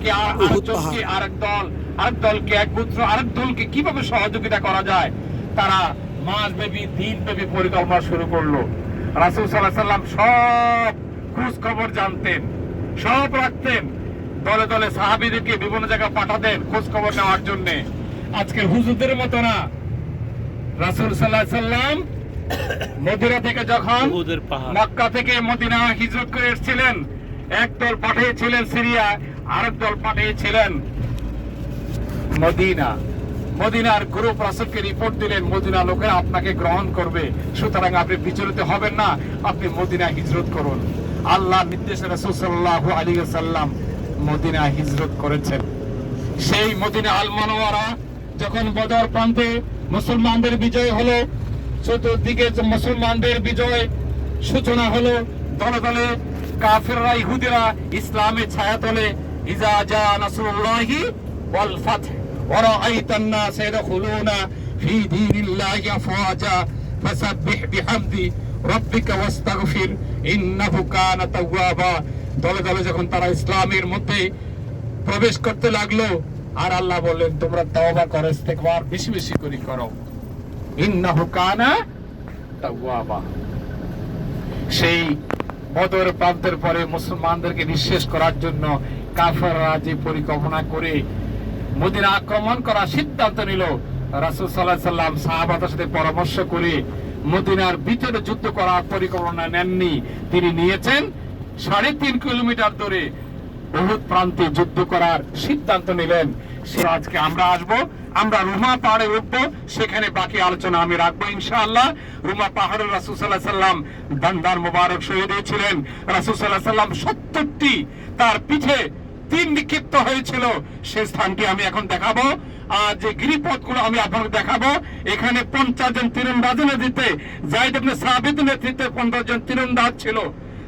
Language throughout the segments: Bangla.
থেকে আর- আরেকজনকে আরেক দল আরেক দলকে এক পুত্র আরেক দলকে কীভাবে সহযোগিতা করা যায়? তারা মাস ব্যাপী দিন ব্যাপী পরিকল্পনা শুরু করল। রাসুল সাল্লাহ সাল্লাম সব খোঁজ খবর জানতেন সব রাখতেন। দলে দলে সাহাবিদেরকে বিভিন্ন জায়গায় পাঠাতেন খোঁজ খবর নেওয়ার জন্য। আজকের হুজুরদের মতো না। রাসুল সাল্লাহ সাল্লাম মদিনা থেকে যখন মক্কা থেকে মদিনা হিজরত করে এসেছিলেন এক দল পাঠিয়েছিলেন সিরিয়া আরেক দল পাঠিয়েছিলেন মদিনা। মদিনার গ্রুপ রাসুলকে রিপোর্ট দিলেন, মদিনা লোকেরা আপনাকে গ্রহণ করবে। সুতরাং আপনি বিচলিত হবেন না, আপনি মদিনা হিজরত করুন। আল্লাহ নির্দেশে রাসূল সাল্লাল্লাহু আলাইহি সাল্লাম মদিনা হিজরত করেছেন। সেই মদিনা আল মনোয়ারা যখন বদর প্রান্তে মুসলমানদের বিজয় হলো, চতুর্দিকে মুসলমানদের বিজয় সূচনা হলো, দলে দলে কাফেররা, ইহুদিরা ইসলামের ছায়াতলে যখন তারা ইসলামের মধ্যে প্রবেশ করতে লাগল, আর আল্লাহ বললেন, তোমরা তওবা করো বেশি বেশি করে করো। ইন্নাহু কানা তাওয়াবা. সেই বদর প্রান্তের পরে মুসলমানদেরকে নিঃশেষ করার জন্য কাফেররা যে পরিকল্পনা করে মদিনা আক্রমণ করার সিদ্ধান্ত নিল, রাসূল আলাইহি সাল্লাম সাথে পরামর্শ করে মদিনার ভিতরে যুদ্ধ করার পরিকল্পনা নেননি। তিনি নিয়েছেন সাড়ে তিন কিলোমিটার দূরে বহুত প্রান্তে যুদ্ধ করার সিদ্ধান্ত নিলেন। আজকে আমরা আসব, আমরা রুমা পাহাড়ে উঠবো, সেখানে বাকি আলোচনা আমি রাখব ইনশাআল্লাহ। রুমা পাহাড়ের রাসূল আলাইহি সাল্লাম দান্দার মোবারক শহীদ হয়েছিলেন। রাসূল আলাইহি সাল্লাম সত্তরটি তার পিঠে তিন নিক্ষিপ্ত হয়েছিল। সে স্থানটি আমি এখন দেখাবো। আর যে গিরিপথগুলো আমি আপনাকে দেখাবো, এখানে পঞ্চাশ জন তীরন্দাজ দিতে জাইদ ইবনে সাবিত নেতৃত্বে পঞ্চাশ জন তীরন্দাজ ছিল।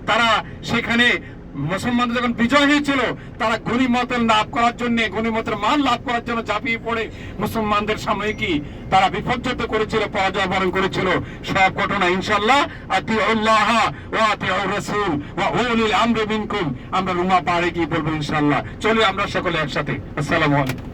তারা সেখানে মুসলমানদের যখন বিজয় হয়েছিল তারা গণিমতের লাভ করার জন্য, গণিমতের মান লাভ করার জন্য ঝাঁপিয়ে পড়ে। মুসলমানদের সামনে কি তারা বিপর্যত করেছিল, পরাজয় বরণ করেছিল? সব ঘটনা ইনশাল্লাহ আতি আল্লাহ ও আতি রসুল ও উলিল আমরে মিনকুম। আমরা রুমা পাহাড়ে গিয়ে বলব ইনশাল্লাহ চলি আমরা সকলে একসাথে। আসসালাম আলাইকুম।